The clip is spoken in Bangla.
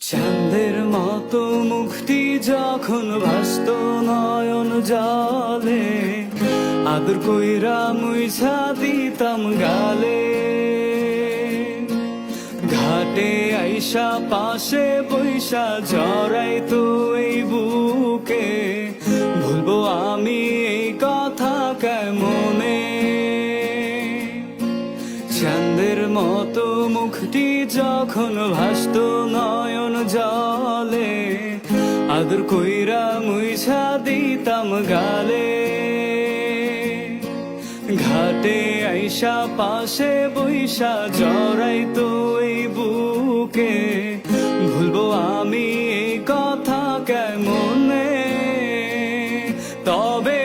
চাঁদের মতো মুক্তি যখন ভাস্ত নয়ন জলে, আদর কইরা মুইছা দিতাম গালে। ঘাটে আইসা পাশে বৈশা জড়াই তো এই বুকে, ভুলবো আমি এই কথা কেমনে? চাঁদের মতো মুখটি যখন ভাসত নয়ন জলে, আদর কইরা মুইছা দিতাম গালে। ঘাটে আইসা পাশে বৈশা জড়াই তো এই বুকে। ভুলবো আমি এই কথা কেমনে? তবে